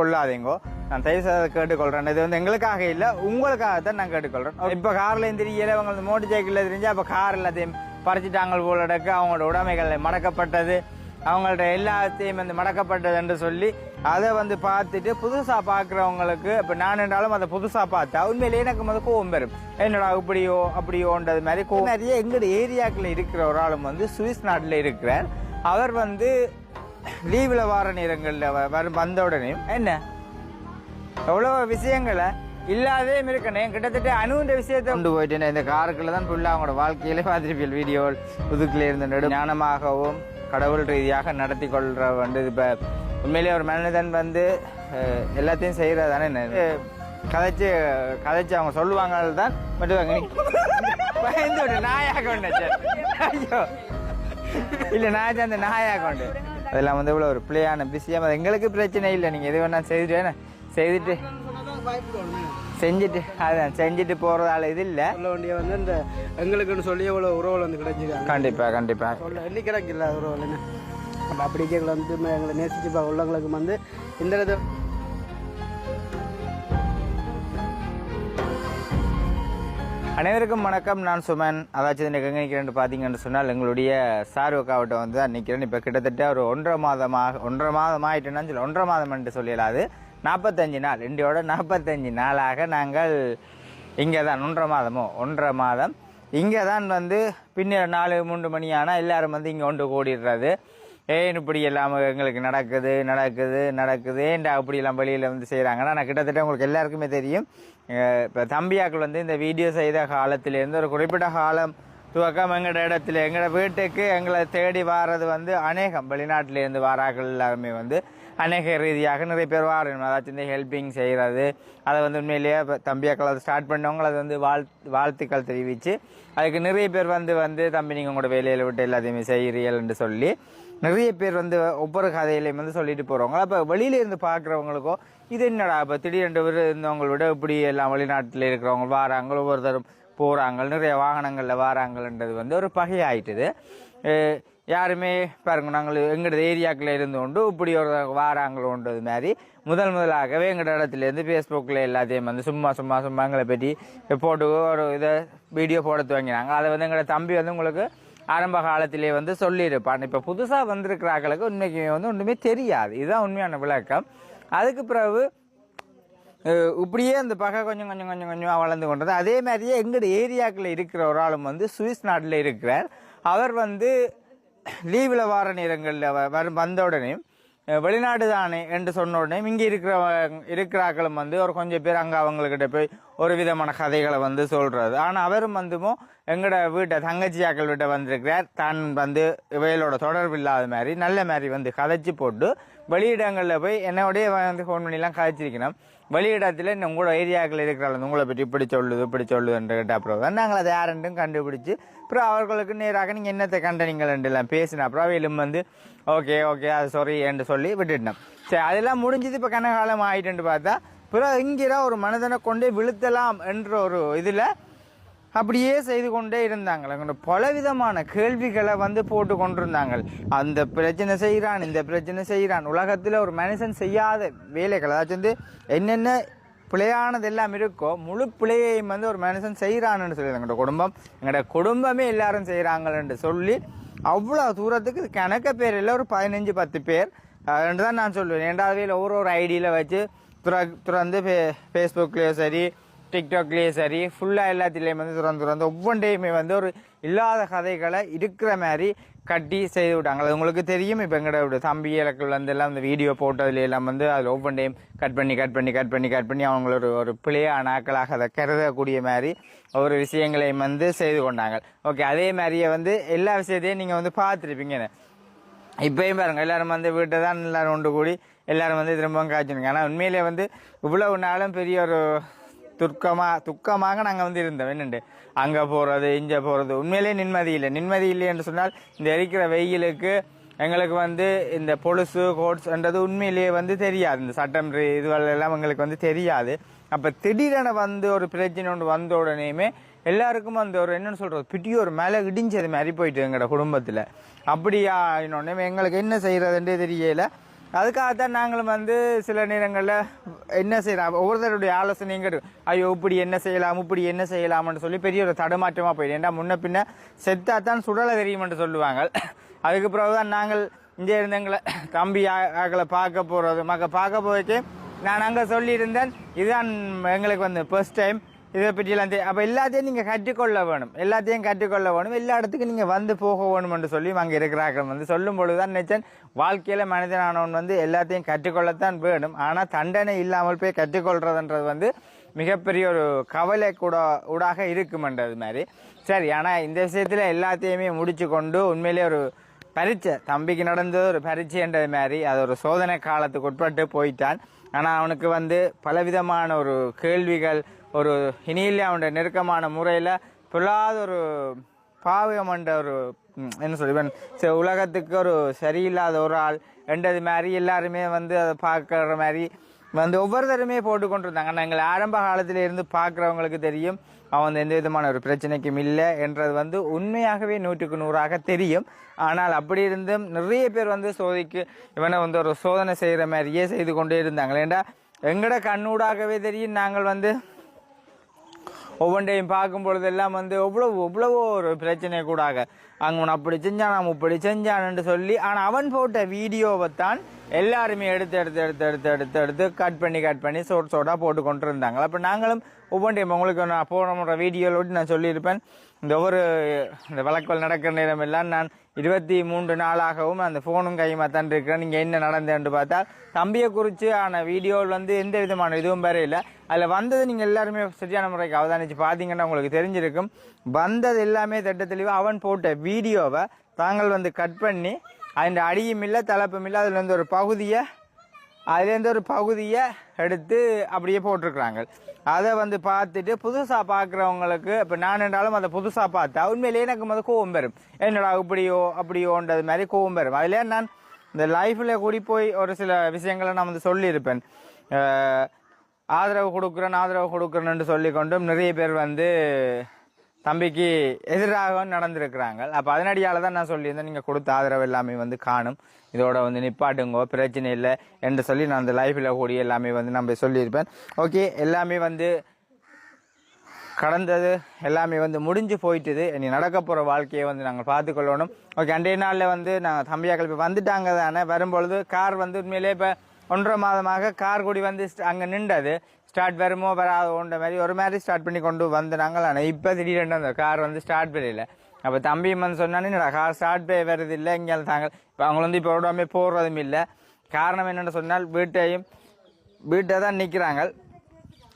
கொள்ளாதீங்கோ. நான் தயவு செய்து கேட்டுக்கொள்றேன். இது வந்து எங்களுக்காக இல்லை உங்களுக்காக தான் நான் கேட்டுக்கொள்றேன். இப்போ கார்ல தெரியல அவங்க மோட்டர் சைக்கிளில் தெரிஞ்சா அப்போ கார் எல்லாத்தையும் பறிச்சிட்டாங்க போல இடக்கு அவங்களோட உடைமைகள் மடக்கப்பட்டது. அவங்கள்ட்ட எல்லாத்தையும் வந்து மடக்கப்பட்டது என்று சொல்லி அதை வந்து பார்த்துட்டு புதுசாக பார்க்குறவங்களுக்கு இப்போ நான் என்றாலும் அதை புதுசாக பார்த்தா உண்மையிலேயே எனக்கு வந்து கோவம் வரும். என்னடா இப்படியோ அப்படியோன்றது மாதிரி கோவம் நிறைய எங்களோட ஏரியாக்களில் இருக்கிற ஒரு ஆளும் வந்து சுவிஸ் நாட்டில் இருக்கிறார். அவர் வந்து லீவில் வார நேரங்களில் வரும் வந்த உடனே என்ன? எவ்வளோ விஷயங்களை இல்லாதே இருக்கணும். கிட்டத்தட்ட அணுன்ற விஷயத்தை கொண்டு போயிட்டேன். இந்த காருக்குள்ள தான் ஃபுல்லாக அவங்களோட வாழ்க்கையில பார்த்துருப்பீள் வீடியோ புதுக்கில் இருந்த நடு ஞானமாகவும் கடவுள் ரீதியாக நடத்தி கொள்கிற வந்து இப்போ உண்மையிலேயே ஒரு மனிதன் வந்து எல்லாத்தையும் செய்கிறது தானே என்ன? கதைச்சு கதைச்சு அவங்க சொல்லுவாங்க தான் மட்டும் பயந்து நாயாக கொண்டு ஐயோ. இல்லை நான் அந்த நாயாக கொண்டு அதெல்லாம் வந்து இவ்வளோ ஒரு பிள்ளையான பிஸியாக எங்களுக்கு பிரச்சனை இல்லை. நீங்கள் எது வேணா செய்துட்டு செய்துட்டு செஞ்சுட்டு அதான் செஞ்சுட்டு போறதால இது இல்ல. சொல்ல வேண்டிய வந்து இந்த எங்களுக்குன்னு சொல்லி எவ்வளோ உறவுகள் வந்து கிடைச்சிருக்காங்க. கண்டிப்பா கண்டிப்பா. சொல்ல எண்ணி கிடைக்கல உறவுகள் நம்ம அப்படி எங்களை வந்து எங்களை நேசிச்சு உள்ளவங்களுக்கு வந்து இந்த அனைவருக்கும் வணக்கம். நான் சுமன். அதாச்சும் இன்றைக்கு எங்கே நிற்கிறேன்னு பார்த்தீங்கன்னு சொன்னால் எங்களுடைய சார்வக்காவிட்ட வந்து தான் நிற்கிறேன் இப்போ கிட்டத்தட்ட ஒரு ஒன்றரை மாதமாக ஒன்றரை மாதம் ஆயிட்டுன்னா சொல்லி ஒன்றரை மாதம் என்று சொல்லிடலாது நாற்பத்தஞ்சு நாள். இண்டியோட நாற்பத்தஞ்சு நாளாக நாங்கள் இங்கே தான் ஒன்றரை மாதமோ? ஒன்றரை மாதம். இங்கே தான் வந்து பின்னர் நாலு மூன்று மணி ஆனால் எல்லோரும் வந்து இங்கே ஒன்று கூடிடுறது. ஏன் இப்படி எல்லாம் எங்களுக்கு நடக்குது நடக்குது நடக்குது? ஏன்டா அப்படி எல்லாம் வெளியில் வந்து செய்கிறாங்கன்னா நான் கிட்டத்தட்ட உங்களுக்கு எல்லாருக்குமே தெரியும். இப்போ தம்பியாக்கள் வந்து இந்த வீடியோ செய்த காலத்திலேருந்து ஒரு குறிப்பிட்ட காலம் துவக்கம் எங்களோட இடத்துல எங்களோட வீட்டுக்கு எங்களை தேடி வாரது வந்து அநேகம். வெளிநாட்டிலேருந்து வாராக்கள் எல்லாருமே வந்து அநேக ரீதியாக நிறைய பேர் வாரணும். அதாச்சும் இந்த ஹெல்ப்பிங் செய்கிறது அதை வந்து உண்மையிலேயே இப்போ தம்பியாக்கள் அதை ஸ்டார்ட் பண்ணவங்க அது வந்து வாழ் வாழ்த்துக்கள் தெரிவித்து அதுக்கு நிறைய பேர் வந்து வந்து தம்பி நீங்கள் உங்களோட வேலையில் விட்டு எல்லாத்தையுமே செய்கிறீங்கள்னு சொல்லி நிறைய பேர் வந்து ஒவ்வொரு கதையிலையும் வந்து சொல்லிட்டு போகிறவங்க அப்போ வெளியில இருந்து பார்க்குறவங்களுக்கோ இது என்னடா இப்போ திடீரென்று பேர் இருந்தவங்களை விட இப்படி எல்லாம் வெளிநாட்டில் இருக்கிறவங்க வாராங்க ஒவ்வொருத்தரும் போகிறாங்க நிறைய வாகனங்களில் வாராங்கன்றது வந்து ஒரு பகையாயிட்டுது. யாருமே பாருங்க நாங்கள் எங்களோட ஏரியாக்கில் இருந்து கொண்டு இப்படி ஒரு வாராங்களோன்றது மாதிரி முதல் முதலாகவே எங்களோட இடத்துலேருந்து ஃபேஸ்புக்கில் எல்லாத்தையும் வந்து சும்மா சும்மா சும்மா எங்களை பற்றி போட்டு ஒரு இதை வீடியோ போட துவங்கினாங்க அதை வந்து எங்களோட தம்பி வந்து உங்களுக்கு ஆரம்ப காலத்திலே வந்து சொல்லியிருப்பான். இப்போ புதுசாக வந்திருக்கிறார்களுக்கு உண்மைக்கு வந்து ஒன்றுமே தெரியாது. இதுதான் உண்மையான விளக்கம். அதுக்கு பிறகு இப்படியே அந்த பகை கொஞ்சம் கொஞ்சம் கொஞ்சம் கொஞ்சமாக வளர்ந்து கொண்டது. அதே மாதிரியே எங்களோட ஏரியாக்களில் இருக்கிற ஒரு ஆளும் வந்து சுவிஸ் நாட்டில் இருக்கிறார். அவர் வந்து லீவில் வார நேரங்களில் வரும் வந்த உடனே வெளிநாடு தானே என்று சொன்ன உடனே இங்கே இருக்கிற இருக்கிறாக்களும் வந்து ஒரு கொஞ்சம் பேர் அங்கே அவங்கக்கிட்ட போய் ஒரு விதமான கதைகளை வந்து சொல்கிறது ஆனால் அவரும் வந்துமோ எங்களோட வீட்டை தங்கச்சியாக்கள் வீட்டை வந்திருக்கிறார். தான் வந்து இவைகளோட தொடர்பு இல்லாத மாதிரி நல்ல மாதிரி வந்து கதைச்சி போட்டு வெளியிடங்களில் போய் என்னோடய வந்து ஃபோன் பண்ணிலாம் கதைச்சிருக்கணும். வெளியிடத்தில் இந்த உங்களோட ஏரியாக்கள் இருக்கிறாங்க உங்களை பற்றி இப்படி சொல்லுது இப்படி சொல்லுதுன்ற கேட்ட அப்புறம் தான் நாங்கள் அதை யாருன்றும் கண்டுபிடிச்சி அப்புறம் அவர்களுக்கு நேராக நீங்கள் என்னத்தை கண்டனீங்கள் எல்லாம் பேசின அப்புறம் அவையிலும் வந்து ஓகே ஓகே அது சாரி என்று சொல்லி விட்டுட்டோம். சரி அதெல்லாம் முடிஞ்சது இப்போ கனகாலம் ஆயிட்டுன்னு பார்த்தா பிறகு இங்கிற ஒரு மனிதனை கொண்டே விழுத்தலாம் என்ற ஒரு இதில் அப்படியே செய்து கொண்டே இருந்தாங்க அவங்க பலவிதமான கேள்விகளை வந்து போட்டு கொண்டிருந்தாங்க அந்த பிரச்சனை செய்கிறான் இந்த பிரச்சனை செய்கிறான் உலகத்தில் ஒரு மனுஷன் செய்யாத வேலைகள் அதாச்சும் வந்து என்னென்ன பிழையானது எல்லாம் இருக்கோ முழு பிழையையும் வந்து ஒரு மனுஷன் செய்கிறான்னு சொல்லி எங்களோட குடும்பம் எங்களோட குடும்பமே எல்லாரும் செய்கிறாங்கன்னு சொல்லி அவ்வளோ தூரத்துக்கு கணக்க பேர் இல்லை ஒரு பதினஞ்சு பத்து பேர் ரெண்டு தான் நான் சொல்லுவேன் ரெண்டாவது ஒவ்வொரு ஒரு ஐடியில் வச்சு துற துறந்து ஃபே ஃபேஸ்புக்லேயோ சரி டிக்டாக்லேயே சரி ஃபுல்லாக எல்லாத்துலேயும் வந்து துறந்து திறந்து ஒவ்வொன்றையுமே வந்து ஒரு இல்லாத கதைகளை இருக்கிற மாதிரி கட்டி செய்து விட்டாங்க. அது உங்களுக்கு தெரியும். இப்போ எங்களோட தம்பி இலக்கள் வந்து எல்லாம் இந்த வீடியோ போட்டதுல எல்லாம் வந்து அதில் ஒவ்வொன்றையும் கட் பண்ணி கட் பண்ணி கட் பண்ணி கட் பண்ணி அவங்களோட ஒரு பிள்ளையான ஆக்களாக அதை கருதக்கூடிய மாதிரி ஒரு விஷயங்களையும் வந்து செய்து கொண்டாங்க. ஓகே அதே மாதிரியே வந்து எல்லா விஷயத்தையும் நீங்கள் வந்து பார்த்துருப்பீங்க. இப்பயும் பாருங்கள் எல்லாரும் வந்து வீட்டை தான் எல்லாரும் ஒன்று கூடி எல்லோரும் வந்து திரும்பவும் காய்ச்சிருங்க ஆனால் உண்மையிலே வந்து இவ்வளவு நாளும் பெரிய ஒரு துர்க்கமாக துக்கமாக நாங்கள் வந்து இருந்தோம். என்னண்டு? அங்கே போகிறது இங்கே போகிறது உண்மையிலே நிம்மதி இல்லை. நிம்மதி இல்லை என்று சொன்னால் இந்த எரிக்கிற வெயிலுக்கு எங்களுக்கு வந்து இந்த பொலுசு கோட்ஸ்ன்றது உண்மையிலேயே வந்து தெரியாது. இந்த சட்டம் இதுவெல்லாம் எங்களுக்கு வந்து தெரியாது. அப்போ திடீரென வந்து ஒரு பிரச்சனை ஒன்று வந்த உடனேயுமே எல்லாருக்கும் அந்த ஒரு என்னன்னு சொல்கிறது பிட்டி ஒரு மேலே இடிஞ்சது மாதிரி போயிட்டு எங்களோட குடும்பத்தில். அப்படியா இன்னொன்னே எங்களுக்கு என்ன செய்கிறதுன்றே தெரியலை. அதுக்காகத்தான் நாங்களும் வந்து சில நேரங்களில் என்ன செய்யலாம் ஒவ்வொருத்தருடைய ஆலோசனையும் கேட்டு ஐயோ இப்படி என்ன செய்யலாம் இப்படி என்ன செய்யலாம்னு சொல்லி பெரிய ஒரு தடுமாற்றமாக போயிடும். ஏன்னா முன்ன பின்ன செத்தா தான் சுடலை தெரியுமென்று சொல்லுவாங்க. அதுக்கு பிறகு தான் நாங்கள் இங்கே இருந்தவங்களை தம்பி ஆ- ஆக்களை பார்க்க போகிறது மக்க பார்க்க போய்க்கு நான் அங்கே சொல்லியிருந்தேன். இதுதான் எங்களுக்கு வந்து ஃபர்ஸ்ட் டைம் இதை பற்றியெல்லாம் தெரியும் அப்போ எல்லாத்தையும் நீங்கள் கற்றுக்கொள்ள வேணும். எல்லாத்தையும் கற்றுக்கொள்ள வேணும். எல்லா இடத்துக்கும் நீங்கள் வந்து போக வேணும்னு சொல்லி அங்கே இருக்கிறார்கள். வந்து சொல்லும் பொழுது தான் நினைச்சேன் வாழ்க்கையில் மனிதனானவன் வந்து எல்லாத்தையும் கற்றுக்கொள்ளத்தான் வேணும். ஆனால் தண்டனை இல்லாமல் போய் கற்றுக்கொள்றதுன்றது வந்து மிகப்பெரிய ஒரு கவலை கூட ஊடாக இருக்குமென்றது மாதிரி. சரி ஆனால் இந்த விஷயத்தில் எல்லாத்தையுமே முடிச்சு கொண்டு உண்மையிலே ஒரு பரீட்சை. தம்பிக்கு நடந்தது ஒரு பரீட்சைன்றது மாதிரி. அது ஒரு சோதனை காலத்துக்கு உட்பட்டு போயிட்டான். ஆனால் அவனுக்கு வந்து பலவிதமான ஒரு கேள்விகள் ஒரு இனியிலே அவனுடைய நெருக்கமான முறையில் பொல்லாத ஒரு பாவகமன்ற ஒரு என்ன சொல்லுவேன் உலகத்துக்கு ஒரு சரியில்லாத ஒரு ஆள் என்றது மாதிரி எல்லாருமே வந்து அதை பார்க்குற மாதிரி வந்து ஒவ்வொருத்தருமே போட்டு கொண்டிருந்தாங்க. ஆனால் எங்கள் ஆரம்ப காலத்தில் இருந்து பார்க்குறவங்களுக்கு தெரியும் அவன் எந்த விதமான ஒரு பிரச்சனைக்கும் இல்லை என்றது வந்து உண்மையாகவே நூற்றுக்கு நூறாக தெரியும். ஆனால் அப்படி இருந்தும் நிறைய பேர் வந்து சோதிக்கு இவனை வந்து ஒரு சோதனை செய்கிற மாதிரியே செய்து கொண்டே இருந்தாங்க ஏண்டா எங்கட கண்ணூடாகவே தெரியும் நாங்கள் வந்து ஒவ்வொன்றையும் பார்க்கும் பொழுதெல்லாம் வந்து எவ்வளவு எவ்வளவோ ஒரு பிரச்சனை கூடாக. அங்கே அவன் அப்படி செஞ்சான் அவன் இப்படி செஞ்சான்னு சொல்லி ஆனால் அவன் போட்ட வீடியோவை தான் எல்லாருமே எடுத்து எடுத்து எடுத்து எடுத்து எடுத்து எடுத்து கட் பண்ணி கட் பண்ணி சோட் சோடாக போட்டு கொண்டு இருந்தாங்க அப்போ நாங்களும் ஒவ்வொன்றையும் உங்களுக்கு நான் போன முறை வீடியோவில் நான் சொல்லியிருப்பேன். இந்த ஒரு இந்த வழக்குகள் நடக்கிற நேரம் எல்லாம் நான் இருபத்தி மூன்று நாளாகவும் அந்த ஃபோனும் கையுமா தான் இருக்கிறேன் நீங்கள் என்ன நடந்தேன்னு பார்த்தா தம்பியை குறித்து ஆன வீடியோவில் வந்து எந்த விதமான இதுவும் வேற இல்லை. அதில் வந்தது நீங்கள் எல்லாருமே சரியான முறைக்கு அவதானிச்சு பார்த்தீங்கன்னா உங்களுக்கு தெரிஞ்சிருக்கும். வந்தது எல்லாமே திட்ட தெளிவாக அவன் போட்ட வீடியோவை தாங்கள் வந்து கட் பண்ணி அதில் அடியும் இல்லை தலைப்பும் இல்லை அதில் வந்து ஒரு பகுதியை அதுலேருந்து ஒரு பகுதியை எடுத்து அப்படியே போட்டிருக்கிறாங்க. அதை வந்து பார்த்துட்டு புதுசாக பார்க்குறவங்களுக்கு இப்போ நான் என்றாலும் அதை புதுசாக பார்த்தா உண்மையிலேயே எனக்கு வந்து கோவம் வரும். என்னடா இப்படியோ அப்படியோன்றது மாதிரி கோவம் வரும். அதிலே நான் இந்த லைஃப்பில் கூடி போய் ஒரு சில விஷயங்களை நான் வந்து சொல்லியிருப்பேன். ஆதரவு கொடுக்குறேன் ஆதரவு கொடுக்குறேன்னு சொல்லிக்கொண்டும் நிறைய பேர் வந்து தம்பிக்கு எதிராக நடந்திருக்கிறாங்க. அப்போ அதனடியால் தான் நான் சொல்லியிருந்தேன் நீங்கள் கொடுத்த ஆதரவு எல்லாமே வந்து காணும். இதோட வந்து நிப்பாட்டுங்கோ பிரச்சனை இல்லை என்று சொல்லி நான் அந்த லைஃப்பில் கூடிய எல்லாமே வந்து நம்ம சொல்லியிருப்பேன். ஓகே எல்லாமே வந்து கடந்தது எல்லாமே வந்து முடிஞ்சு போயிட்டுது. இனி நடக்க போகிற வாழ்க்கையை வந்து நாங்கள் பார்த்துக்கொள்ளணும். ஓகே அன்றைய நாளில் வந்து நாங்கள் தம்பியாக்கள் இப்போ வந்துட்டாங்க தானே. வரும்பொழுது கார் வந்து உண்மையிலே இப்போ ஒன்றரை மாதமாக கார் கூடி வந்து அங்கே நின்றது. ஸ்டார்ட் வருமோ வராதோன்ற மாதிரி ஒரு மாதிரி ஸ்டார்ட் பண்ணி கொண்டு வந்து நாங்கள் ஆனால் இப்போ திடீரென்று அந்த கார் வந்து ஸ்டார்ட் பண்ணல. அப்போ தம்பி வந்து சொன்னானே கார் ஸ்டார்ட் பண்ணி வருது இல்லை? இங்கே தாங்க இப்போ அவங்க வந்து இப்போ விடாமல் போடுறதும் இல்லை. காரணம் என்னென்னு சொன்னால் வீட்டையும் வீட்டை தான் நிற்கிறாங்க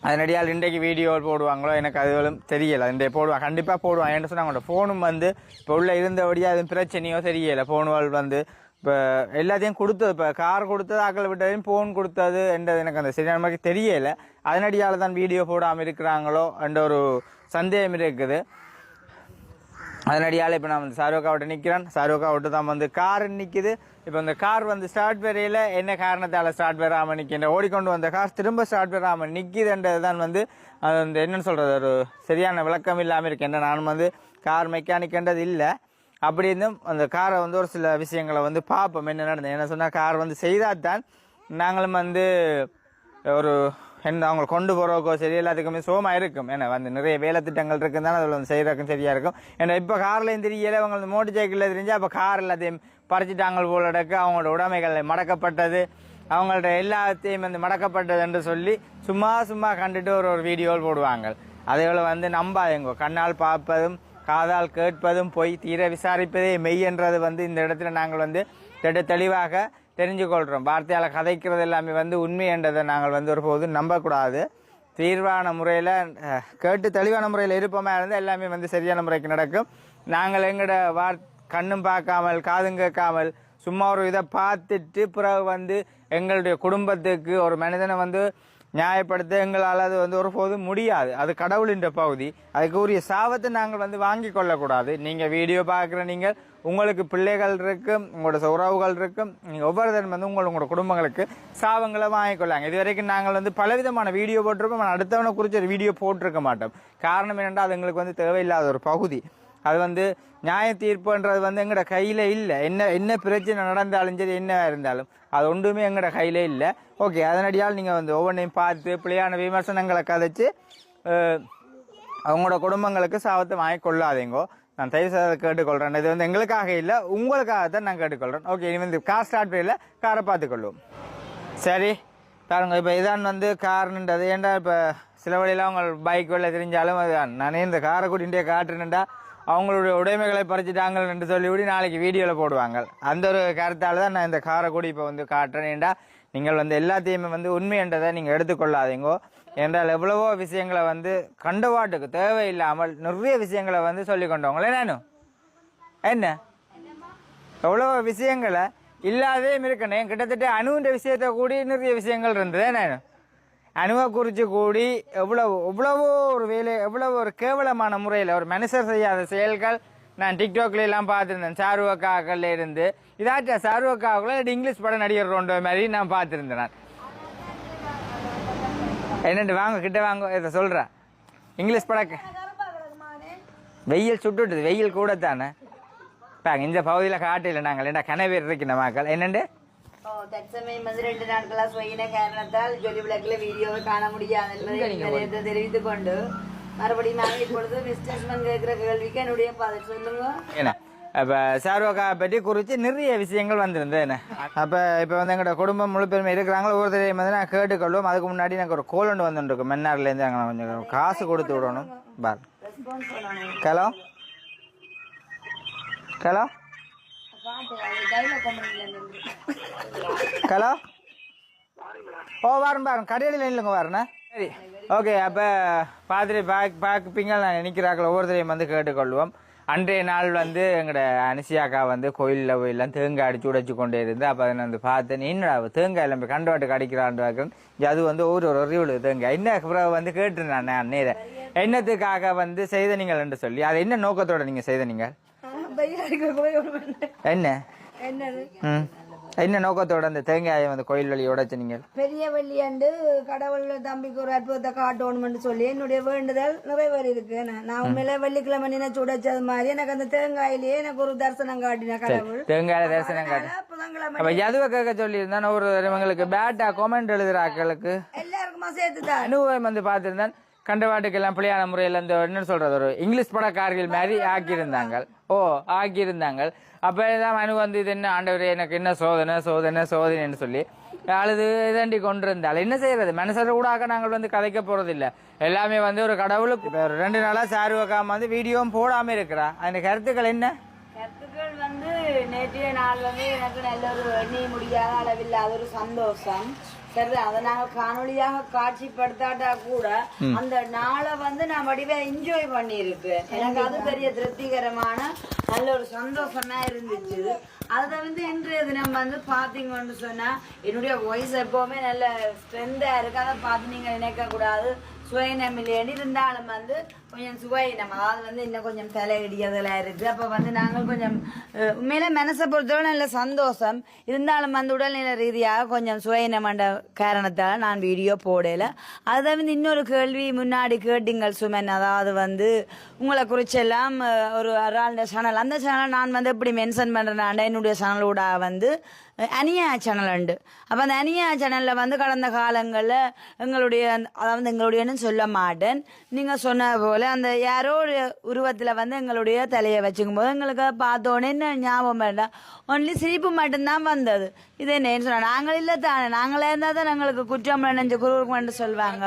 அதனடியால் இன்றைக்கு வீடியோ போடுவாங்களோ எனக்கு அதுவும் தெரியலை. இன்றைய போடுவாங்க. கண்டிப்பாக போடுவாங்க. என்ன சொன்னாங்க அவங்களோட ஃபோனும் வந்து இப்போ உள்ளே இருந்தபடியாக அது பிரச்சனையோ தெரியலை. ஃபோனுகள் வந்து இப்போ எல்லாத்தையும் கொடுத்தது இப்போ கார் கொடுத்தது ஆக்கள் விட்டதையும் ஃபோன் கொடுத்தது என்றது எனக்கு அந்த சரியான மாதிரி தெரியலை. அதனடியால் தான் வீடியோ போடாமல் இருக்கிறாங்களோ என்ற ஒரு சந்தேகம் இருக்குது. அதனடியால் இப்போ நான் வந்து சாரோக்காவிட்ட நிற்கிறேன் சாரோக்காவிட்ட தான் வந்து கார் நிற்குது இப்போ இந்த கார் வந்து ஸ்டார்ட் வரையில் என்ன காரணத்தால் ஸ்டார்ட் வராமல் நிற்கின்ற ஓடிக்கொண்டு வந்த கார் திரும்ப ஸ்டார்ட் வராமல் நிற்கிதுன்றது தான் வந்து அது வந்து என்னன்னு சொல்கிறது ஒரு சரியான விளக்கம் இல்லாமல் இருக்கு. என்ன நானும் வந்து கார் மெக்கானிக்ன்றது இல்லை. அப்படி இருந்தும் அந்த காரை வந்து ஒரு சில விஷயங்களை வந்து பார்ப்போம். என்ன நடந்தது? என்ன சொன்னால் கார் வந்து செய்தால் தான் நாங்களும் வந்து ஒரு என்ன அவங்க கொண்டு போகிறோக்கோ சரி எல்லாத்துக்குமே சோமாக இருக்கும். ஏன்னா வந்து நிறைய வேலை திட்டங்கள் இருக்குதுனால அதில் வந்து செய்கிறக்கும் சரியாக இருக்கும். ஏன்னா இப்போ கார்லேயும் தெரியல அவங்க வந்து மோட்டர் சைக்கிளில் தெரிஞ்சு அப்போ கார் எல்லாத்தையும் பறிச்சிட்டாங்க போல இடக்கு அவங்களோட உடைமைகள் மடக்கப்பட்டது. அவங்கள்ட்ட எல்லாத்தையும் வந்து மடக்கப்பட்டது என்று சொல்லி சும்மா சும்மா கண்டுட்டு ஒரு ஒரு வீடியோவில் போடுவாங்க. அதேபோல் வந்து நம்பாதீங்க. கண்ணால் பார்ப்பதும் காதால் கேட்பதும் பொய் தீர விசாரிப்பதே மெய் என்றது வந்து இந்த இடத்துல நாங்கள் வந்து தெட தெளிவாக தெரிஞ்சு கொள்கிறோம் வார்த்தையால் கதைக்கிறது எல்லாமே வந்து உண்மை என்றதை நாங்கள் வந்து ஒருபோதும் நம்பக்கூடாது. தீர்வான முறையில் கேட்டு தெளிவான முறையில் இருப்போமா இருந்தால் எல்லாமே வந்து சரியான முறைக்கு நடக்கும். நாங்கள் எங்களோட வார் கண்ணும் பார்க்காமல் காதும் கேட்காமல் சும்மா ஒரு இதை பார்த்துட்டு பிறகு வந்து எங்களுடைய குடும்பத்துக்கு ஒரு மனிதனை வந்து நியாயப்படுத்த எங்களால் அது வந்து ஒருபோதும் முடியாது. அது கடவுளின் பகுதி. அதுக்கு உரிய சாபத்தை நாங்கள் வந்து வாங்கி கொள்ளக்கூடாது. நீங்கள் வீடியோ பார்க்குற நீங்கள் உங்களுக்கு பிள்ளைகள் இருக்கும் உங்களோட உறவுகள் இருக்கும் நீங்கள் ஒவ்வொருத்தரும் வந்து உங்கள் உங்களோட குடும்பங்களுக்கு சாபங்களை வாங்கிக்கொள்ளாங்க இது வரைக்கும் நாங்கள் வந்து பலவிதமான வீடியோ போட்டிருப்போம் நான் அடுத்தவனை குறித்து ஒரு வீடியோ போட்டிருக்க மாட்டோம். காரணம் என்னென்றால் அது எங்களுக்கு வந்து தேவையில்லாத ஒரு பகுதி. அது வந்து நியாய தீர்ப்புன்றது வந்து எங்களோட கையில் இல்லை. என்ன என்ன பிரச்சனை நடந்தாலும் சரி என்ன இருந்தாலும் அது ஒன்றுமே எங்களோட கையில் இல்லை. ஓகே அதனடியால் நீங்கள் வந்து ஒவ்வொன்றையும் பார்த்து பிள்ளையான விமர்சனங்களை கதைச்சு அவங்களோட குடும்பங்களுக்கு சாபத்தை வாங்கி கொள்ளாதீங்கோ. நான் தயவு செய்து கேட்டுக்கொள்கிறேன் இது வந்து எங்களுக்காக இல்லை உங்களுக்காக தான் நான் கேட்டுக்கொள்கிறேன் ஓகே இனி வந்து கார் ஸ்டார்ட் பண்ணல காரை பார்த்துக்கொள்வோம் சரி பாருங்க இப்போ இதான் வந்து கார்ன்றது. ஏன்டா இப்போ சில வழியெல்லாம் அவங்க பைக் வெளில தெரிஞ்சாலும் அதுதான் நானே இந்த காரை கூட்டிகிட்டே காட்டுறேன்டா. அவங்களுடைய உடைமைகளை பறிச்சுட்டாங்க என்று சொல்லிவிட்டு நாளைக்கு வீடியோவில் போடுவாங்க. அந்த ஒரு கருத்தால் தான் நான் இந்த காரை இப்போ வந்து காட்டுறேன். ஏன்டா நீங்கள் வந்து எல்லாத்தையுமே வந்து உண்மைன்றதை நீங்கள் எடுத்துக்கொள்ளாதீங்கோ. என்றால் எவ்வளவோ விஷயங்களை வந்து கண்டவாட்டுக்கு தேவையில்லாமல் நிறைய விஷயங்களை வந்து சொல்லி கொண்டவங்களே நானும் என்ன? எவ்வளவோ விஷயங்களை இல்லாதே இருக்கணும். கிட்டத்தட்ட அணுன்ற விஷயத்தை கூடி நிறைய விஷயங்கள் இருந்ததே நானும் அணுவை குறித்து கூடி எவ்வளவு எவ்வளவோ ஒரு வேலை எவ்வளவு ஒரு கேவலமான முறையில் ஒரு மனுஷர் செய்யாத செயல்கள் நான் டிக்டாக்ல எல்லாம் பார்த்துருந்தேன். சாருவக்காக்கள்ல இருந்து. இதாச்சா சாருவக்காவுக்குள்ள இங்கிலீஷ் படம் நடிகர் ரோண்ட மாதிரி நான் பார்த்துருந்தேன் நான். என்னண்டு வாங்க கிட்ட வாங்க இதை சொல்கிறேன் இங்கிலீஷ் படக்க வெயில் சுட்டுட்டுது வெயில் கூட தானே பாங்க இந்த பகுதியில் காட்டில் நாங்கள் என்ன கனவேர் இருக்கிற மக்கள். என்னண்டு? ஓ, தற்சமயம் வந்து ரெண்டு நாட்களா சுயின காரணத்தால் ஜொலி விளக்குல வீடியோவை காண முடியாது என்பதை நிலையத்தை தெரிவித்துக் கொண்டு மறுபடியும் நாங்கள் இப்பொழுது மிஸ்டர்ஸ்மன் கேட்கிற கேள்விக்கு என்னுடைய பதில் சொல்லுங்க என்ன அப்போ சார்வக்கா பற்றி குறித்து நிறைய விஷயங்கள் வந்திருந்தது என்ன அப்போ இப்போ வந்து எங்களோட குடும்பம் முழு பெருமை இருக்கிறாங்களோ ஒவ்வொருத்தரையும் வந்து நான் கேட்டுக்கொள்வோம் அதுக்கு முன்னாடி எனக்கு ஒரு கோலண்டு வந்துருக்கு மென்னார்லேருந்து அங்கே கொஞ்சம் காசு கொடுத்து விடணும் பார் ஹலோ ஹலோ ஹலோ? ஓ வாரம் பாருங்க கடையில் லைனில் வரண்ணா சரி. ஓகே அப்போ பார்த்துட்டு பார்க்க பார்ப்பீங்க நான் நினைக்கிறாக்கள் ஒவ்வொருத்தரையும் வந்து கேட்டுக்கொள்வோம். அன்றைய நாள் வந்து எங்களோட அனுசியாக்கா வந்து கோயிலில் போயெல்லாம் தேங்காய் அடிச்சு உடைச்சு கொண்டே இருந்து அப்போ அதை நான் வந்து பார்த்தேன். என்னடா தேங்காய் எல்லாம் போய் கண்டவாட்டுக்கு அடிக்கிறான்னு அது வந்து ஒரு ஒரு அறிவுள்ள தேங்காய். என்ன பிறகு வந்து கேட்டிருந்தேன் நான் நேர என்னத்துக்காக வந்து செய்த நீங்கள் என்று சொல்லி அது என்ன நோக்கத்தோட நீங்கள் செய்த நீங்கள் என்ன என்ன நோக்கத்தோட அந்த தேங்காயை வந்து கோயில் வழி உடைச்சு நீங்கள் பெரிய வெள்ளியாண்டு கடவுள் தம்பிக்கு ஒரு அற்புதத்தை காட்டணும்னு சொல்லி என்னுடைய வேண்டுதல் நிறைவேறி இருக்கு நான் உண்மையில வெள்ளிக்கிழமை நினைச்சு உடைச்சது மாதிரி எனக்கு அந்த தேங்காயிலேயே எனக்கு ஒரு தரிசனம் காட்டின கடவுள். தேங்காய் தரிசனம் காட்டு. அப்ப எதுவை கேட்க சொல்லியிருந்தான். ஒரு இவங்களுக்கு பேட்டா கமெண்ட் எழுதுற ஆட்களுக்கு. எல்லாருக்குமா சேர்த்து தான் அனுபவம் வந்து பார்த்திருந்தான். கண்டவாட்டுக்கெல்லாம் பிள்ளையான முறையில் இந்த என்ன சொல்றது? ஒரு இங்கிலீஷ் படக்காரர்கள் மாதிரி ஆக்கியிருந்தாங்க ஓ ஆக்கியிருந்தாங்க அப்போ தான் அனு வந்து இது என்ன ஆண்டவரே எனக்கு என்ன சோதனை சோதனை சோதனைன்னு சொல்லி அழுது இதாண்டி கொண்டு இருந்தால் என்ன செய்யறது? மனசரை கூட நாங்கள் வந்து கதைக்க போறது இல்ல எல்லாமே வந்து ஒரு கடவுளுக்கு இப்போ ஒரு ரெண்டு நாளா சாரு வைக்காம வந்து வீடியோவும் போடாம இருக்கிறா. அந்த கருத்துக்கள் என்ன? கருத்துக்கள் வந்து நேற்றைய நாள் வந்து எனக்கு நல்ல ஒரு எண்ணி முடியாத அளவில்லாத ஒரு சந்தோஷம். சரி அதை நாங்க காணொளியாக காட்சிப்படுத்தாட்டா கூட அந்த நாளை வந்து நான் வடிவா என்ஜாய் பண்ணியிருக்கேன் எனக்கு அது பெரிய திருப்திகரமான நல்ல ஒரு சந்தோஷமா இருந்துச்சு. அதை வந்து இன்றைய தினம் வந்து பாத்தீங்கன்னு சொன்னா என்னுடைய வாய்ஸ் எப்பவுமே நல்ல ஸ்ட்ரென்தா இருக்கு அதை பார்த்து நீங்க நினைக்க கூடாது சுயநம் இல்லையன்னு இருந்தாலும் வந்து கொஞ்சம் சுவையினம் அதாவது வந்து இன்னும் கொஞ்சம் தலையிடியதெல்லாம் இருக்குது அப்போ வந்து நாங்கள் கொஞ்சம் உண்மையில மனசை பொறுத்தவரை நல்ல சந்தோஷம். இருந்தாலும் வந்து உடல்நிலை ரீதியாக கொஞ்சம் சுவையினமண்ட காரணத்தால் நான் வீடியோ போடல. அதை வந்து இன்னொரு கேள்வி முன்னாடி கேட்டீங்கள் சுமன் அதாவது வந்து உங்களை குறிச்செல்லாம் ஒரு ஆளுடைய சேனல் அந்த சேனல் நான் வந்து எப்படி மென்ஷன் பண்ணுறேன் என்னுடைய சேனலோட வந்து அனியா சேனல் உண்டு. அப்போ அந்த அனியா சேனலில் வந்து கடந்த காலங்களில் எங்களுடைய அதாவது எங்களுடையன்னு சொல்ல மாட்டேன். நீங்கள் சொன்ன போல் அந்த யாரோ ஒரு உருவத்தில் வந்து எங்களுடைய தலையை வச்சுக்கும் போது எங்களுக்கு பார்த்தோன்னே ஞாபகம் வேண்டாம் ஒன்லி சிரிப்பு மட்டும்தான் வந்தது. இது என்னன்னு சொன்னா நாங்கள் இல்லை தானே நாங்களே இருந்தால் தான் எங்களுக்கு குற்றம் நினைஞ்ச குருவுக்கு சொல்லுவாங்க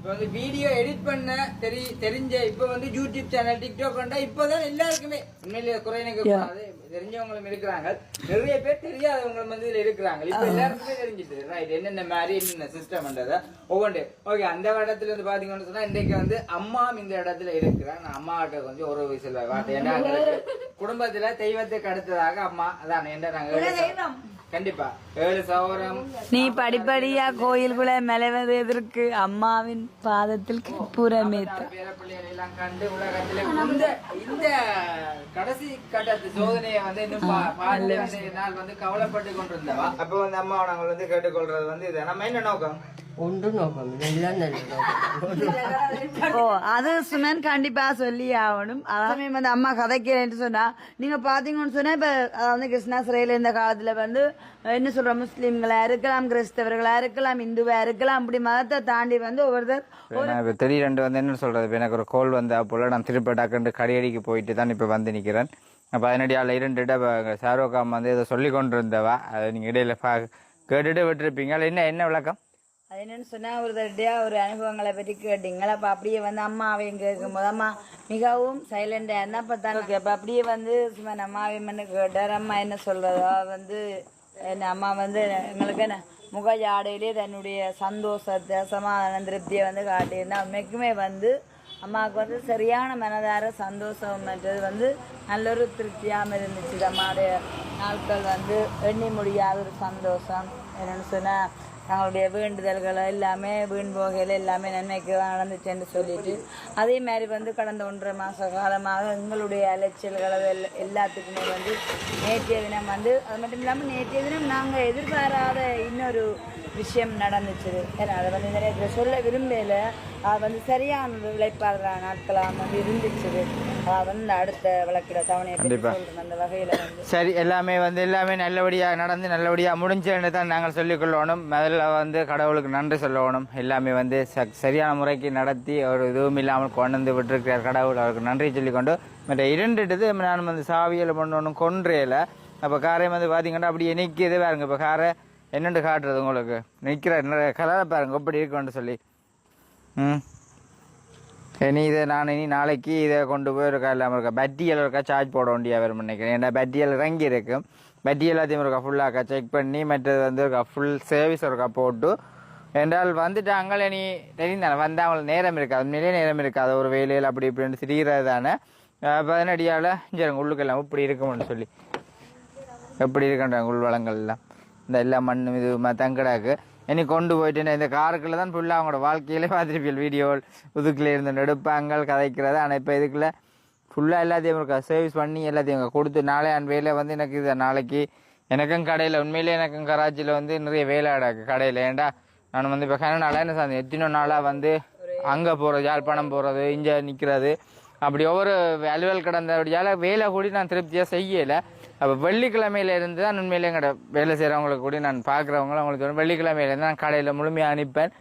இப்போ வந்து வீடியோ எடிட் பண்ண தெரி தெரிஞ்ச இப்போ வந்து யூடியூப் சேனல் டிக்டாக் கண்டா இப்போதான் எல்லாருக்குமே உண்மையிலேயே குறை கூடாது தெரிஞ்சவங்களும் இருக்கிறாங்க. நிறைய பேர் தெரியாதவங்க வந்து இதுல இருக்கிறாங்க. இப்போ எல்லாருக்குமே தெரிஞ்சிட்டு. ரைட் என்னென்ன மாதிரி என்னென்ன சிஸ்டம்ன்றத ஒவ்வொன்று ஓகே அந்த இடத்துல இருந்து பாத்தீங்கன்னு சொன்னா இன்றைக்கு வந்து அம்மா இந்த இடத்துல இருக்கிறேன் நான் அம்மாட்ட கொஞ்சம் ஒரு வயசுல வார்த்தை. ஏன்னா எங்களுக்கு குடும்பத்துல தெய்வத்துக்கு அடுத்ததாக அம்மா. அதான் என்ன நாங்க கண்டிப்பா. ஏழு சவரம். நீ படிப்படியா கோயிலுக்குள்ள மெலவது எதற்கு அம்மாவின் பாதத்தில் புறமேத்த. பேரப்பிள்ளைகளை எல்லாம் கண்டு உலகத்துல இந்த இந்த கடைசி கட்டத்து சோதனையை வந்து இன்னும் நாள் வந்து கவலைப்பட்டு கொண்டிருந்தவா? அப்ப வந்து அம்மா நாங்கள் வந்து கேட்டுக்கொள்றது வந்து இது. நம்ம என்ன நோக்கம்? ஒன்றும் நோக்கம் இல்லை எல்லாம் நல்ல நோக்கம் ஓ அது சுமன் கண்டிப்பா சொல்லி ஆகணும் அதாமே வந்து அம்மா கதைக்கிறேன்னு சொன்னா நீங்க பாத்தீங்கன்னு சொன்னா இப்ப வந்து கிருஷ்ணா சிறையில இந்த காலத்துல வந்து என்ன சொல்ற முஸ்லீம்களா இருக்கலாம் கிறிஸ்தவர்களா இருக்கலாம் இந்துவா இருக்கலாம் அப்படி மதத்தை தாண்டி வந்து ஒவ்வொருத்தர் திடீரெண்டு வந்து என்ன சொல்கிறது இப்போ எனக்கு ஒரு கோல் வந்து அப்போல நான் திருப்பி டக்குண்டு கடையடிக்கு போயிட்டு தான் இப்போ வந்து நிற்கிறேன் அப்போ அதனடியால் இரண்டு ஷாருக்காம் வந்து இதை சொல்லி கொண்டு இருந்தவா அதை நீங்கள் இடையில பா கேட்டுட்டு விட்டுருப்பீங்க என்ன என்ன விளக்கம் அது என்னன்னு சொன்னால் ஒரு தட்டியாக ஒரு அனுபவங்களை பற்றி கேட்டீங்களா அப்போ அப்படியே வந்து அம்மாவையும் கேட்கும் போது அம்மா மிகவும் சைலண்டாக என்ன பார்த்தாலும் தான்? அப்படியே வந்து சும்மா அம்மாவையும் கேட்டார். அம்மா என்ன சொல்றதா வந்து என்ன அம்மா வந்து எங்களுக்கு என்ன முக ஜாடையிலே தன்னுடைய சந்தோஷத்தை சமாதான திருப்தியை வந்து காட்டியிருந்தா உண்மைக்குமே வந்து அம்மாவுக்கு வந்து சரியான மனதார சந்தோஷம் வந்து நல்ல ஒரு திருப்தியாகவும் இருந்துச்சு அம்மாவுடைய நாட்கள் வந்து எண்ணி முடியாத ஒரு சந்தோஷம். என்னென்னு சொன்னால் தங்களுடைய வேண்டுதல்களை எல்லாமே வீண் போகையில் எல்லாமே நன்மைக்கு நடந்துச்சுன்னு சொல்லிட்டு அதே மாதிரி வந்து கடந்த ஒன்றரை மாத காலமாக எங்களுடைய அலைச்சல்கள் எல்லாத்துக்குமே வந்து நேற்றைய தினம் வந்து அது மட்டும் இல்லாமல் நேற்றைய தினம் நாங்கள் எதிர்பாராத இன்னொரு விஷயம் நடந்துச்சு. ஏன்னா அதை வந்து நிறைய பேர் சொல்ல விரும்பல. அது வந்து சரியான விளைப்பாடுற நாட்களாக வந்து இருந்துச்சு. அது வந்து அடுத்த விளக்கிட தவணையை சொல்கிறேன் அந்த வகையில் வந்து சரி எல்லாமே வந்து எல்லாமே நல்லபடியாக நடந்து நல்லபடியாக முடிஞ்சேன்னு தான் நாங்கள் சொல்லிக்கொள்ளணும் முதல்ல வந்து கடவுளுக்கு நன்றி சொல்லணும். எல்லாமே வந்து ச- சரியான முறைக்கு நடத்தி அவர் இதுவும் இல்லாமல் கொண்டு வந்து விட்டுருக்கிறார் கடவுள். அவருக்கு நன்றி சொல்லிக்கொண்டு மற்ற இரண்டுட்டது நான் வந்து சாவியல் பண்ணணும் கொன்றையில் அப்போ காரை வந்து பார்த்தீங்கன்னா அப்படியே நிற்கிது பாருங்க. இப்போ காரை என்னென்று காட்டுறது உங்களுக்கு? நிற்கிற கலரை பாருங்க. எப்படி இருக்குன்னு சொல்லி. ம். இனி இதை நான் இனி நாளைக்கு இதை கொண்டு போய் இருக்கா இல்லாமல் இருக்கா பேட்டரியல் இருக்கா சார்ஜ் போட வேண்டிய வரும் நினைக்கிறேன். ஏன்னா பேட்டரியல் இறங்கி இருக்கும் பேட்டரி எல்லாத்தையும் இருக்கா ஃபுல்லாக செக் பண்ணி மற்றது வந்து இருக்கா ஃபுல் சர்வீஸ் இருக்கா போட்டு என்றால் வந்துட்டாங்களே நீ தெரிந்தானே வந்து அவங்களுக்கு நேரம் இருக்காது உண்மையிலே நேரம் இருக்காது. ஒரு வேலையில் அப்படி இப்படின்னு திரிகிறது தானே. பதினடியால் இங்கே உள்ளுக்கெல்லாம் இப்படி இருக்கும்னு சொல்லி. எப்படி இருக்கின்றாங்க உள் இந்த எல்லா மண்ணும் இது தங்கடாக்கு. இனி கொண்டு போயிட்டு இந்த காருக்குள்ள தான் ஃபுல்லாக அவங்களோட வாழ்க்கையிலே பார்த்துருப்பீங்க வீடியோ இதுக்குள்ளே இருந்து நெடுப்பாங்க கதைக்கிறது. ஆனால் இப்போ இதுக்குள்ள ஃபுல்லாக எல்லாத்தையும் இருக்கா சர்வீஸ் பண்ணி எல்லாத்தையும் கொடுத்து நாளை அன் வேலை வந்து எனக்கு இது நாளைக்கு எனக்கும் கடையில் உண்மையிலே எனக்கும் கராச்சியில் வந்து நிறைய வேலை அடக்கு கடையில். ஏண்டா நான் வந்து இப்போ கனடால என்ன சார் எத்தனை நாளாக வந்து அங்கே போகிறது யாழ்ப்பாணம் போகிறது இங்கே நிற்கிறது அப்படி ஒவ்வொரு அலுவல் கடந்தபடியால் வேலை கூடி நான் திருப்தியாக செய்யலை. அப்போ வெள்ளிக்கிழமையிலேருந்து தான் உண்மையிலே கடை வேலை செய்கிறவங்களுக்கு கூட நான் பார்க்குறவங்களும் அவங்களுக்கு வந்து வெள்ளிக்கிழமையிலேருந்து நான் கடையில் முழுமையாக அனுப்பேன்.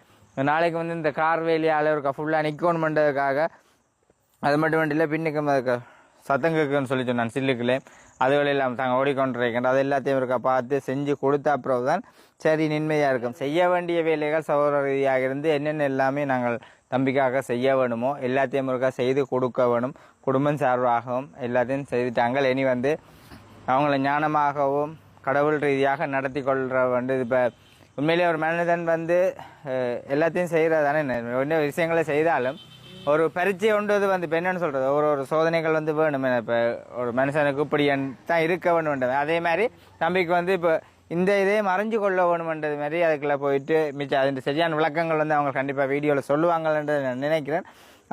நாளைக்கு வந்து இந்த கார் வேலையால் இருக்கா ஃபுல்லாக பண்ணுறதுக்காக அது மட்டும் இல்லை பின்னுக்கு அதுக்கு சத்தம் கேட்குன்னு சொல்லி சொன்னான் சில்லுக்குள்ளே. அதுகள் இல்லாமல் தாங்க ஓடிக்கொண்டிருக்கின்ற அது எல்லாத்தையும் இருக்கா பார்த்து செஞ்சு கொடுத்த அப்புறம் தான் சரி நிம்மதியாக இருக்கும். செய்ய வேண்டிய வேலைகள் சகோதர ரீதியாக இருந்து என்னென்ன எல்லாமே நாங்கள் தம்பிக்காக செய்ய வேணுமோ எல்லாத்தையும் இருக்கா செய்து கொடுக்க வேணும். குடும்பம் சார்பாகவும் எல்லாத்தையும் செய்துட்டாங்க இனி வந்து அவங்கள ஞானமாகவும் கடவுள் ரீதியாக நடத்தி கொள்கிற வந்து இப்போ உண்மையிலேயே ஒரு மனிதன் வந்து எல்லாத்தையும் செய்கிறதானே என்ன விஷயங்களை செய்தாலும் ஒரு பரீட்சை ஒன்றது வந்து இப்போ என்னன்னு சொல்கிறது ஒரு ஒரு சோதனைகள் வந்து வேணும் இப்போ ஒரு மனுஷனுக்கு இப்படி தான் இருக்க வேணும்ன்றது அதே மாதிரி தம்பிக்கு வந்து இப்போ இந்த இதே மறைஞ்சு கொள்ள வேணுமன்றது மாதிரி அதுக்குள்ளே போயிட்டு மிச்சம் அதில் சரியான விளக்கங்கள் வந்து அவங்க கண்டிப்பாக வீடியோவில் சொல்லுவாங்கன்றது நான் நினைக்கிறேன்.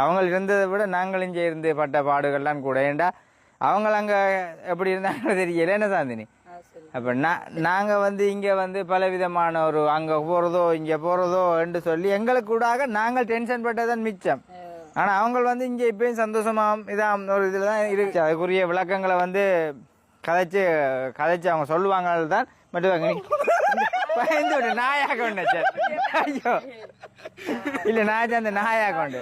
அவங்க இருந்ததை விட நாங்கள் இங்கே இருந்து பட்ட பாடுகள்லாம் கூட. ஏண்டா அவங்க அங்கே எப்படி இருந்தாங்க தெரியல. என்ன சாந்தினி? அப்போ நான் நாங்கள் வந்து இங்கே வந்து பல விதமான ஒரு அங்கே போகிறதோ இங்கே போகிறதோ என்று சொல்லி எங்களுக்கு கூடாக நாங்கள் டென்ஷன் பட்டதான் மிச்சம். ஆனால் அவங்க வந்து இங்கே இப்பயும் சந்தோஷமாம் இதாக ஒரு இதில் தான் இருக்கு அதுக்குரிய விளக்கங்களை வந்து கதைச்சு கதைச்சு அவங்க சொல்லுவாங்க தான் மட்டும் பயந்து நாயா கொண்டு ஐயோ. இல்லை நான் அந்த நாயா கொண்டு.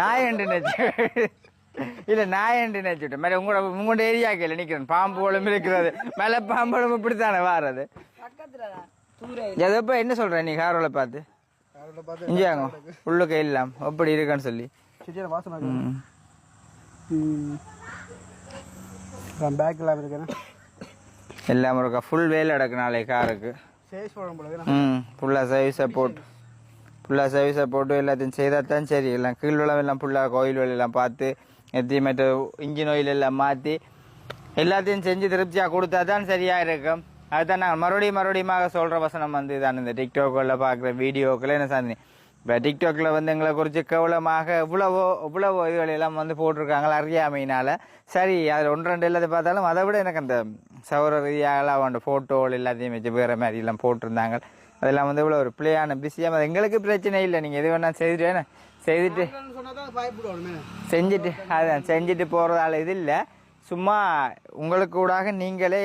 நாயண்டு நெச்சு இல்ல நாயண்டு நெச்சுட்டு மேல உங்களோட உங்களோட ஏரியாக்கில் நிக்கிறேன். பாம்பு குளம் இருக்கிறது. மேல பாம்பு குளம் இப்படித்தானே வாரது. எதப்ப என்ன சொல்ற நீ காரோல பார்த்து? இஞ்சாங்க உள்ளுக்க இல்லாம். எப்படி இருக்குன்னு சொல்லி. பேக் இருக்கேன். எல்லாம் இருக்கா? ஃபுல் வேலை நடக்கு நாளைக்கு காருக்கு. ம். ஃபுல்லாக சர்வீஸை போட்டு. ஃபுல்லாக சர்வீஸை போட்டு எல்லாத்தையும் செய்தால் தான் சரி. எல்லாம் கீழ் வளம் எல்லாம் ஃபுல்லாக கோயில் எல்லாம் பார்த்து எத்தி மற்ற இன்ஜின் ஆயில் எல்லாம் மாற்றி எல்லாத்தையும் செஞ்சு திருப்தியாக கொடுத்தா தான் சரியாக இருக்கும். அதுதான் நாங்கள் மறுபடியும் மறுபடியும் சொல்கிற வசனம் வந்து தான் இந்த டிக்டாக்களில் பார்க்குற வீடியோக்கள் என்ன சாந்தி இப்போ டிக்டாக்ல வந்து எங்களை குறித்து கவலமாக இவ்வளவோ இவ்வளவோ இதுகள் எல்லாம் வந்து போட்டிருக்காங்க அறியாமையினால. சரி அதில் ஒன்று ரெண்டு எல்லாத்தை பார்த்தாலும் அதை விட எனக்கு அந்த சௌர ரீதியாக அவன் ஃபோட்டோகள் எல்லாத்தையும் வச்சு வேறு மாதிரி எல்லாம் போட்டிருந்தாங்க. அதெல்லாம் வந்து இவ்வளோ ஒரு பிளேயான பிஸியாக அது எங்களுக்கு பிரச்சனை இல்லை. நீங்கள் எது வேணால் செய்துட்டு செய்துட்டு செஞ்சுட்டு அதான் செஞ்சுட்டு போகிறதால இது இல்லை. சும்மா உங்களுக்கு கூடாக நீங்களே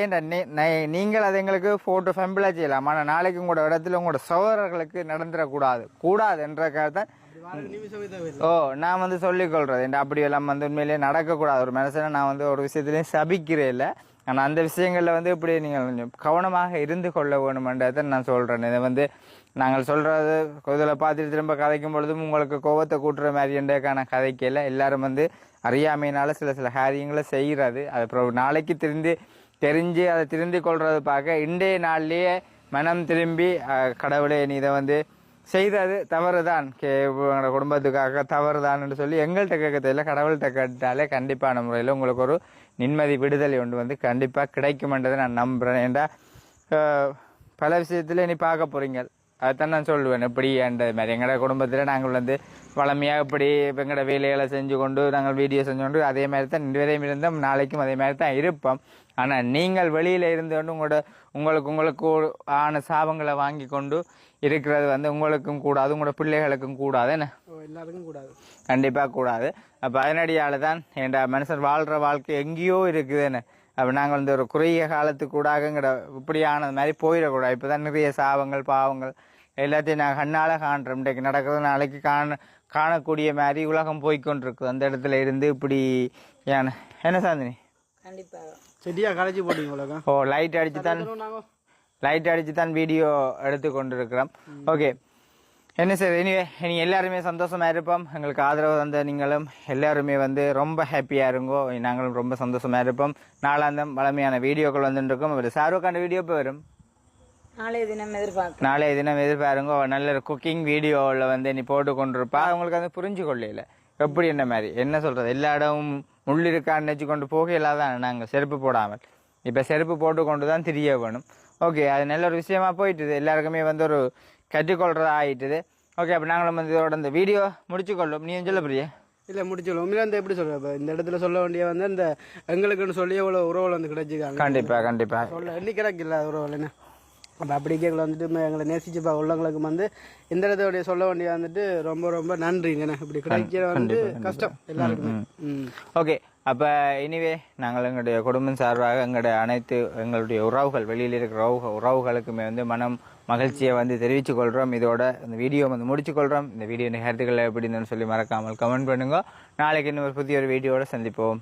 நீங்கள் அது எங்களுக்கு ஃபோட்டோ ஃபெம்பிளாக செய்யலாம். ஆனால் நாளைக்கு உங்களோட இடத்துல உங்களோட சகோதரர்களுக்கு நடந்துடக்கூடாது. கூடாது என்றக்காக தான் ஓ நான் வந்து சொல்லிக்கொள்றது என் அப்படி எல்லாம் வந்து உண்மையிலேயே நடக்கக்கூடாது. ஒரு மனுஷனை நான் வந்து ஒரு விஷயத்துலையும் சபிக்கிறேன் இல்லை. ஆனால் அந்த விஷயங்களில் வந்து இப்படி நீங்கள் கொஞ்சம் கவனமாக இருந்து கொள்ள வேணுமென்றதை நான் சொல்கிறேன் இதை வந்து நாங்கள் சொல்கிறது இதில் பார்த்துட்டு திரும்ப கதைக்கும் பொழுதும் உங்களுக்கு கோவத்தை கூட்டுற மாதிரி என்றக்கான கதைக்கல. எல்லாரும் வந்து அறியாமையினால சில சில காரியங்களை செய்கிறது. அது அப்புறம் நாளைக்கு திருந்து தெரிஞ்சு அதை திருந்தி கொள்றது பார்க்க இன்றைய நாள்லேயே மனம் திரும்பி கடவுளே நீ இதை வந்து செய்தது தவறு தான் கே உங்களோட குடும்பத்துக்காக தவறு தான் சொல்லி எங்கள்கிட்ட கேட்க தெரியல. கடவுள்கிட்ட கேட்டாலே கண்டிப்பான முறையில் உங்களுக்கு ஒரு நிம்மதி விடுதலை ஒன்று வந்து கண்டிப்பாக கிடைக்குமென்றதை நான் நம்புகிறேன் ஏன்டா பல விஷயத்தில் நீ பார்க்க போறீங்க. அதைத்தான் நான் சொல்லுவேன். எப்படி அந்த மாதிரி எங்களோட குடும்பத்தில் நாங்கள் வந்து வளமையாக இப்படி இப்ப எங்களோட வேலைகளை செஞ்சு கொண்டு நாங்கள் வீடியோ செஞ்சு கொண்டு அதே மாதிரி தான் இதுவரையும் இருந்தோம் நாளைக்கும் அதே மாதிரி தான் இருப்போம். ஆனால் நீங்கள் வெளியில் இருந்து கொண்டு உங்களோட உங்களுக்கு உங்களுக்கு ஆன சாபங்களை வாங்கி கொண்டு இருக்கிறது வந்து உங்களுக்கும் கூடாது உங்களோட பிள்ளைகளுக்கும் கூடாது என்ன? எல்லாருக்கும் கூடாது. கண்டிப்பாக கூடாது. அப்போ அதனடியால் தான் என்ற மனுஷன் வாழ்கிற வாழ்க்கை எங்கேயோ இருக்குதுன்னு அப்போ நாங்கள் வந்து ஒரு குறுகிய காலத்துக்கு கூடாகங்கிற இப்படியானது மாதிரி போயிடக்கூடாது. இப்போ தான் நிறைய சாபங்கள் பாவங்கள் எல்லாத்தையும் நான் கண்ணால் காண்றோம். இன்றைக்கு நடக்கிறது நாளைக்கு காண காணக்கூடிய மாதிரி உலகம் போய்க்கொண்டிருக்கு. அந்த இடத்துல இருந்து இப்படி ஏன என்ன சாந்தினி? கண்டிப்பாக செடியாக களைச்சி போட்டீங்க உலகம் ஓ லைட் அடித்து தான் லைட் அடித்து தான் வீடியோ எடுத்து கொண்டிருக்கிறோம். ஓகே என்ன சார் எனிவே நீங்கள் எல்லாருமே சந்தோஷமா இருப்போம். எங்களுக்கு ஆதரவு தந்த நீங்களும் எல்லாருமே வந்து ரொம்ப ஹாப்பியாக இருங்கோ. நாங்களும் ரொம்ப சந்தோஷமா இருப்போம். நாளாந்தம் வளமையான வீடியோக்கள் வந்துட்டு இருக்கோம். ஒரு ஷாருக்கான வீடியோ இப்போ வரும் நாளைய தினம் எதிர்பார்க்க நாளைய தினம் எதிர்பாருங்க. நல்ல ஒரு குக்கிங் வீடியோவில் வந்து நீ போட்டு கொண்டிருப்பா. அவங்களுக்கு வந்து புரிஞ்சு கொள்ளையில எப்படி என்ன மாதிரி? என்ன சொல்றது? எல்லா இடமும் முள் இருக்கான்னு வச்சு கொண்டு போகையில தான் நாங்கள் செருப்பு போடாமல். இப்போ செருப்பு போட்டு கொண்டு தான் திரிய வேணும். ஓகே அது நல்ல ஒரு விஷயமா போயிட்டுது. எல்லாருக்குமே வந்து ஒரு கற்றுக்கொள்றதா ஆயிட்டுது. ஓகே அப்போ நாங்களும் வந்து இதோட இந்த வீடியோ முடிச்சுக்கொள்ளும். நீ சொல்ல பிரியா? இல்லை முடிச்சுக்கலாம் உண்மையில இந்த எப்படி சொல்ற இப்போ இந்த இடத்துல சொல்ல வேண்டிய வந்து இந்த எங்களுக்குன்னு சொல்லி எவ்வளோ உறவுகள் வந்து கிடைச்சிருக்காங்க. கண்டிப்பா கண்டிப்பா. சொல்ல எண்ணி கிடக்கில்ல உறவுகள் என்ன? அப்போ அப்படி கேட்கல வந்துட்டு எங்களை நேசிச்சு பா உள்ளவங்களுக்கு வந்து இந்த இடத்தோடைய சொல்ல வேண்டிய வந்துட்டு ரொம்ப ரொம்ப நன்றிங்கண்ணே. இப்படி கிடைக்கிற வந்து கஷ்டம் எல்லாருக்குமே. ஓகே அப்போ எனிவே நாங்கள் எங்களுடைய குடும்பம் சார்பாக எங்களுடைய அனைத்து எங்களுடைய உறவுகள் வெளியில் இருக்கிற உறவு உறவுகளுக்குமே வந்து மனம் மகிழ்ச்சியை வந்து தெரிவித்துக் கொள்கிறோம் இதோட இந்த வீடியோ வந்து முடிச்சுக் கொள்கிறோம் இந்த வீடியோ கருத்துக்களை எப்படி இருந்ததுன்னு சொல்லி மறக்காமல் கமெண்ட் பண்ணுங்க. நாளைக்கு இன்னும் ஒரு புதிய ஒரு வீடியோட சந்திப்போம்.